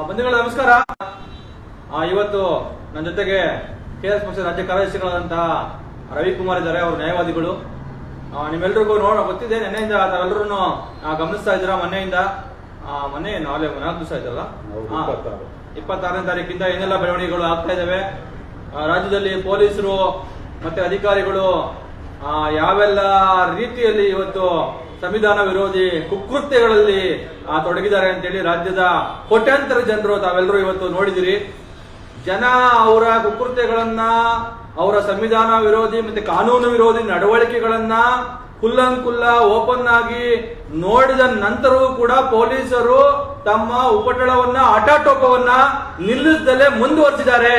ಬಂಧುಗಳೇ ನಮಸ್ಕಾರ. ಇವತ್ತು ನನ್ನ ಜೊತೆಗೆ ಕೆ ಎಸ್ ಪಕ್ಷದ ರಾಜ್ಯ ಕಾರ್ಯದರ್ಶಿಗಳಾದಂತಹ ರವಿಕುಮಾರ್ ಇದ್ದಾರೆ ಅವರು ನ್ಯಾಯವಾದಿಗಳು. ಆ, ನಿಮ್ಮೆಲ್ರಿಗೂ ನೋಡ ಗೊತ್ತಿದೆ ನಿನ್ನೆಯಿಂದ ತಾವೆಲ್ಲರೂ ಗಮನಿಸ್ತಾ ಇದ್ದೀರಾ? ಮೊನ್ನೆಯಿಂದ ಆ, ಮೊನ್ನೆ ನಾಳೆ ನಾಲ್ಕು ದಿವಸ ಆಯ್ತಲ್ಲ? ಇಪ್ಪತ್ತಾರನೇ ತಾರೀಕಿಂದ ಏನೆಲ್ಲ ಬೆಳವಣಿಗೆಗಳು ಆಗ್ತಾ ಇದ್ದಾವೆ ರಾಜ್ಯದಲ್ಲಿ ಪೊಲೀಸರು ಮತ್ತೆ ಅಧಿಕಾರಿಗಳು ಯಾವೆಲ್ಲ ರೀತಿಯಲ್ಲಿ ಇವತ್ತು ಸಂವಿಧಾನ ವಿರೋಧಿ ಕುಕೃತ್ಯಗಳಲ್ಲಿ ತೊಡಗಿದ್ದಾರೆ ಅಂತೇಳಿ ರಾಜ್ಯದ ಕೋಟ್ಯಾಂತರ ಜನರು ತಾವೆಲ್ಲರೂ ಇವತ್ತು ನೋಡಿದಿರಿ. ಜನ ಅವರ ಕುಕೃತ್ಯಗಳನ್ನ, ಅವರ ಸಂವಿಧಾನ ವಿರೋಧಿ ಮತ್ತೆ ಕಾನೂನು ವಿರೋಧಿ ನಡವಳಿಕೆಗಳನ್ನ ಕುಲ್ಲಂಕುಲ್ಲ ಓಪನ್ ಆಗಿ ನೋಡಿದ ನಂತರವೂ ಕೂಡ ಪೊಲೀಸರು ತಮ್ಮ ಉಪಟಳವನ್ನ ಆಟಾಟೋಪವನ್ನ ನಿಲ್ಲಿಸದಲ್ಲೇ ಮುಂದುವರಿಸಿದ್ದಾರೆ.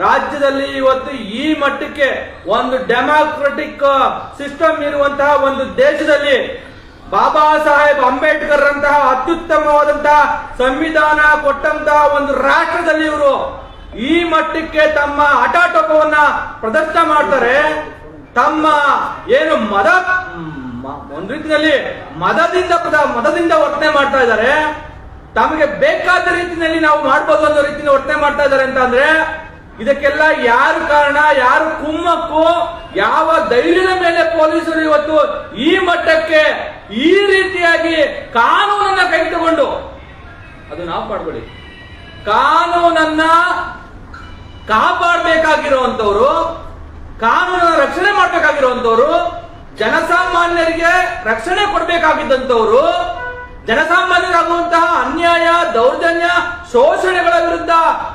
ರಾಜ್ಯದಲ್ಲಿ ಇವತ್ತು ಈ ಮಟ್ಟಕ್ಕೆ ಒಂದು ಡೆಮಾಕ್ರೆಟಿಕ್ ಸಿಸ್ಟಮ್ ಇರುವಂತಹ ಒಂದು ದೇಶದಲ್ಲಿ ಬಾಬಾ ಸಾಹೇಬ್ ಅಂಬೇಡ್ಕರ್ ಅಂತಹ ಅತ್ಯುತ್ತಮವಾದಂತಹ ಸಂವಿಧಾನ ಕೊಟ್ಟಂತಹ ಒಂದು ರಾಷ್ಟ್ರದಲ್ಲಿ ಇವರು ಈ ಮಟ್ಟಕ್ಕೆ ತಮ್ಮ ಹಠಾಟೋಪವನ್ನ ಪ್ರದರ್ಶನ ಮಾಡ್ತಾರೆ. ತಮ್ಮ ಏನು ಮದ ಒಂದು ರೀತಿಯಲ್ಲಿ ಮದದಿಂದ ಮದದಿಂದ ವರ್ತನೆ ಮಾಡ್ತಾ ಇದ್ದಾರೆ. ತಮಗೆ ಬೇಕಾದ ರೀತಿಯಲ್ಲಿ ನಾವು ಮಾಡಬಹುದು ಅನ್ನೋ ರೀತಿಯಲ್ಲಿ ವರ್ತನೆ ಮಾಡ್ತಾ ಇದ್ದಾರೆ ಅಂತ ಅಂದ್ರೆ ಇದಕ್ಕೆಲ್ಲ ಯಾರು ಕಾರಣ, ಯಾರು ಕುಮ್ಮಕ್ಕು, ಯಾವ ಧೈರ್ಯದ ಮೇಲೆ ಪೊಲೀಸರು ಇವತ್ತು ಈ ಮಟ್ಟಕ್ಕೆ ಈ ರೀತಿಯಾಗಿ ಕಾನೂನನ್ನ ಕೈಗೆತ್ತಿಕೊಂಡು, ಅದು ನಾವು ಮಾಡ್ಕೊಳ್ಳಿ ಕಾನೂನನ್ನ ಕಾಪಾಡಬೇಕಾಗಿರುವಂತವ್ರು ಕಾನೂನನ್ನ ರಕ್ಷಣೆ ಮಾಡಬೇಕಾಗಿರುವಂತವ್ರು ಜನಸಾಮಾನ್ಯರಿಗೆ ರಕ್ಷಣೆ ಕೊಡಬೇಕಾಗಿದ್ದಂತವ್ರು ಜನಸಾಮಾನ್ಯರಾಗುವಂತಹ ಅನ್ಯಾಯ, ದೌರ್ಜನ್ಯ, ಶೋಷಣೆಗಳ ವಿರುದ್ಧ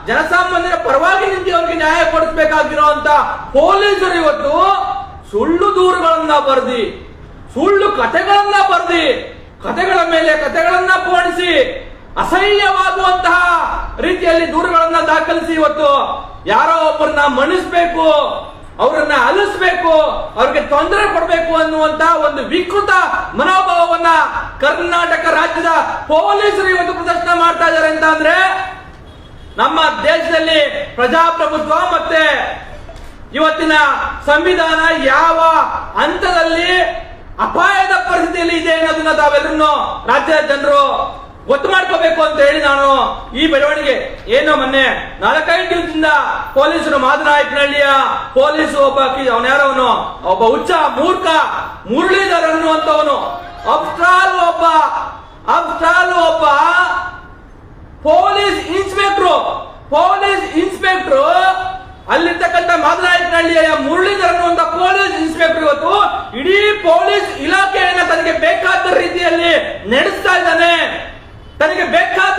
ಜನಸಾಮಾನ್ಯರ ಪರವಾಗಿ ನಿಂತು ಅವರಿಗೆ ನ್ಯಾಯ ಕೊಡಿಸಬೇಕಾಗಿರುವಂತ ಪೊಲೀಸರು ಇವತ್ತು ಸುಳ್ಳು ದೂರುಗಳನ್ನ ಬರೆದಿ, ಸುಳ್ಳು ಕಥೆಗಳನ್ನ ಬರೆದಿ, ಕಥೆಗಳ ಮೇಲೆ ಕಥೆಗಳನ್ನ ಪೋಣಿಸಿ ಅಸಹ್ಯವಾಗುವಂತಹ ರೀತಿಯಲ್ಲಿ ದೂರುಗಳನ್ನ ದಾಖಲಿಸಿ ಇವತ್ತು ಯಾರೋ ಒಬ್ಬರನ್ನ ಮಣಿಸ್ಬೇಕು ಅವರನ್ನ ಅಲಿಸ್ಬೇಕು, ಅವ್ರಿಗೆ ತೊಂದರೆ ಕೊಡಬೇಕು ಅನ್ನುವಂತ ಒಂದು ವಿಕೃತ ಮನೋಭಾವವನ್ನ ಕರ್ನಾಟಕ ರಾಜ್ಯದ ಪೊಲೀಸರು ಇವತ್ತು ಪ್ರದರ್ಶನ ಮಾಡ್ತಾ ಇದ್ದಾರೆ ಅಂತ ಅಂದ್ರೆ, ನಮ್ಮ ದೇಶದಲ್ಲಿ ಪ್ರಜಾಪ್ರಭುತ್ವ ಮತ್ತೆ ಇವತ್ತಿನ ಸಂವಿಧಾನ ಯಾವ ಹಂತದಲ್ಲಿ ಅಪಾಯದ ಪರಿಸ್ಥಿತಿಯಲ್ಲಿ ಇದೆ ಅನ್ನೋದನ್ನ ತಾವೆಲ್ಲರೂ ರಾಜ್ಯದ ಜನರು ಗೊತ್ತು ಮಾಡ್ಕೋಬೇಕು ಅಂತ ಹೇಳಿ ನಾನು ಈ ಬೆಳವಣಿಗೆ. ಏನು ಮೊನ್ನೆ ನಾಲ್ಕೈದು ದಿವಸದಿಂದ ಪೊಲೀಸರು ಮಾದನಾಯಕನಹಳ್ಳಿಯ ಪೊಲೀಸ್ ಒಬ್ಬ ಅವನ ಒಬ್ಬ ಹುಚ್ಚ, ಮೂರ್ಖ, ಮುರಳೀಧರ್ ಅನ್ನುವಂತವನು ಅಬ್ಸ್ಟಾಲ್ ಒಬ್ಬ ಅಬ್ಸ್ಟಾಲ್ ಒಬ್ಬ ಪೊಲೀಸ್ ಇನ್ಸ್ಪೆಕ್ಟ್ರು. ಪೊಲೀಸ್ ಇನ್ಸ್ಪೆಕ್ಟ್ರು ಅಲ್ಲಿರ್ತಕ್ಕಂಥ ಮಾದನಾಯಕನಹಳ್ಳಿಯ ಮುರಳೀಧರ್ ಅನ್ನುವಂತ ಪೊಲೀಸ್ ಇನ್ಸ್ಪೆಕ್ಟರ್ ಇವತ್ತು ಇಡೀ ಪೊಲೀಸ್ ಇಲಾಖೆಯನ್ನ ತನಗೆ ಬೇಕಾದ ರೀತಿಯಲ್ಲಿ ನಡೆಸ್ತಾ ಇದ್ದಾನೆ. ತನಗೆ ಬೇಕಾದ